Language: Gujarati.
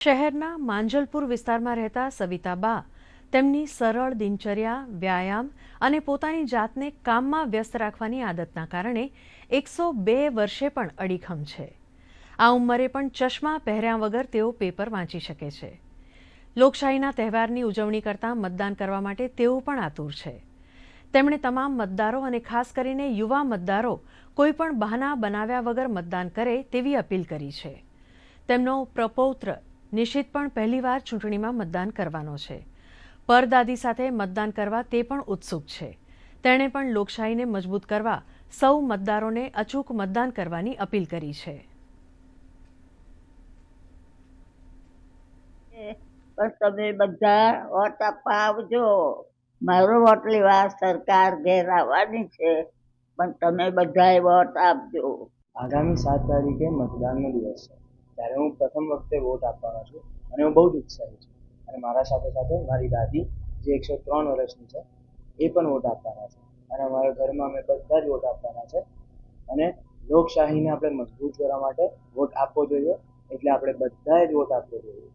શહેરના માંજલપુર વિસ્તારમાં રહેતા સવિતાબા તેમની સરળ દિનચર્યા, વ્યાયામ અને પોતાની જાતને કામમાં વ્યસ્ત રાખવાની આદતના કારણે એકસો બે વર્ષે પણ અડીખમ છે. આ ઉંમરે પણ ચશ્મા પહેર્યા વગર તેઓ પેપર વાંચી શકે છે. લોકશાહીના તહેવારની ઉજવણી કરતાં મતદાન કરવા માટે તેઓ પણ આતુર છે. તેમણે તમામ મતદારો અને ખાસ કરીને યુવા મતદારો કોઈ પણ બહાના બનાવ્યા વગર મતદાન કરે તેવી અપીલ કરી છે. તેમનો પ્રપૌત્ર નિશિત પણ પહેલીવાર ચૂંટણીમાં મતદાન કરવાનો છે. પરદાદી સાથે મતદાન કરવા તે પણ ઉત્સુક છે. તેણે પણ લોકશાહીને મજબૂત કરવા સૌ મતદારોને અચૂક મતદાન કરવાની અપીલ કરી છે. પણ તમે બધા વોટ આપવા આવજો. મારો વોટ લેવા સરકાર ઘેર આવવાની છે પણ તમે બધાએ વોટ આપજો. આગામી સાત તારીખે મતદાનનો દિવસ છે. ત્યારે હું પ્રથમ વખતે વોટ આપવાનો છું અને હું બહુ જ ઉત્સાહી છું. અને મારા સાથે સાથે મારી દાદી, જે એકસો ત્રણ વર્ષની છે, એ પણ વોટ આપવાના છે. અને અમારા ઘરમાં અમે બધા જ વોટ આપવાના છે. અને લોકશાહીને આપણે મજબૂત કરવા માટે વોટ આપવો જોઈએ, એટલે આપણે બધાએ જ વોટ આપવો જોઈએ.